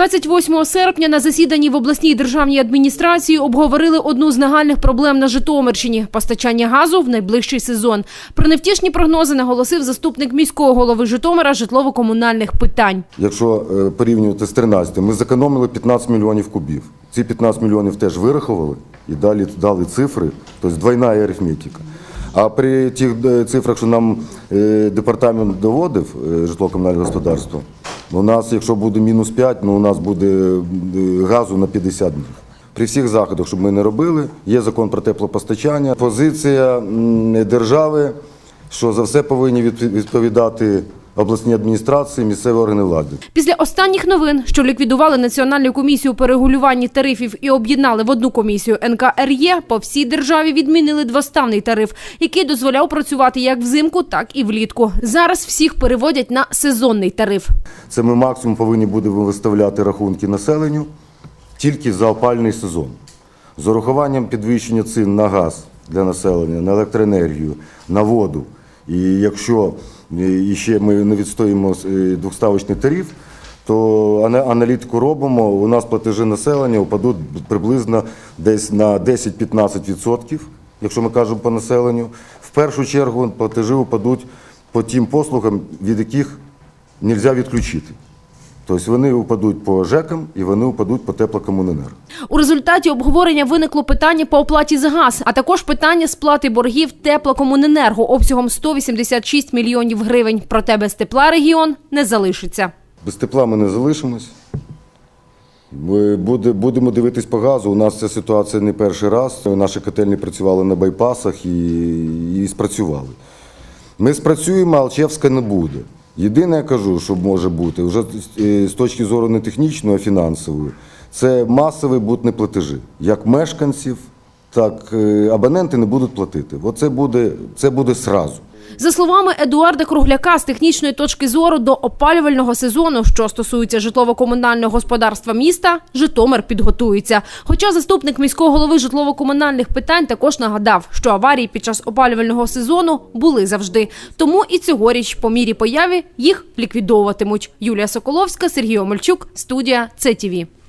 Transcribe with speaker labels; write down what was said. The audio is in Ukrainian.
Speaker 1: 28 серпня на засіданні в обласній державній адміністрації обговорили одну з нагальних проблем на Житомирщині – постачання газу в найближчий сезон. Про невтішні прогнози наголосив заступник міського голови Житомира житлово-комунальних питань.
Speaker 2: Якщо е, порівнювати з 13, ми зекономили 15 мільйонів кубів. Ці 15 мільйонів теж вирахували і далі дали цифри, тобто двойна арифметика. А при тих е, цифрах, що нам е, департамент доводив, житлово-комунальне господарство, у нас, якщо буде мінус 5, ну у нас буде е, газу на 50 днів. При всіх заходах, щоб ми не робили, є закон про теплопостачання. Позиція держави, що за все повинні відповідати обласні адміністрації, місцеві органи влади.
Speaker 1: Після останніх новин, що ліквідували Національну комісію по регулюванні тарифів і об'єднали в одну комісію НКРЄ, по всій державі відмінили двоставний тариф, який дозволяв працювати як взимку, так і влітку. Зараз всіх переводять на сезонний тариф.
Speaker 2: Це ми максимум повинні будемо виставляти рахунки населенню тільки за опальний сезон. З урахуванням підвищення цін на газ для населення, на електроенергію, на воду. І якщо е, ще ми не відстоїмо е, двохставочний тариф, то ана- аналітику робимо. У нас платежі населення упадуть приблизно десь на 10-15%, якщо ми кажемо по населенню. В першу чергу платежі упадуть по тим послугам, від яких не можна відключити. Тобто вони упадуть по ЖЕКам і вони упадуть по теплокомуненерго.
Speaker 1: У результаті обговорення виникло питання по оплаті за газ, а також питання сплати боргів теплокомуненерго обсягом 186 мільйонів гривень. Проте без тепла регіон не залишиться.
Speaker 2: Без тепла ми не залишимось. Ми будемо дивитись по газу. У нас ця ситуація не перший раз. Наші котельні працювали на байпасах і, і спрацювали. Ми спрацюємо, Алчевська не буде. Єдине, я кажу, що може бути, вже е, з точки зору не технічної, а фінансової, це масові будуть неплатежі. Як мешканців, так е, абоненти не будуть платити. Оце буде, це буде сразу.
Speaker 1: За словами Едуарда Кругляка, з технічної точки зору до опалювального сезону, що стосується житлово-комунального господарства міста, Житомир підготується. Хоча заступник міського голови житлово-комунальних питань також нагадав, що аварії під час опалювального сезону були завжди. Тому і цьогоріч по мірі появи їх ліквідовуватимуть. Юлія Соколовська, Сергій Омельчук, студія ЦТВ.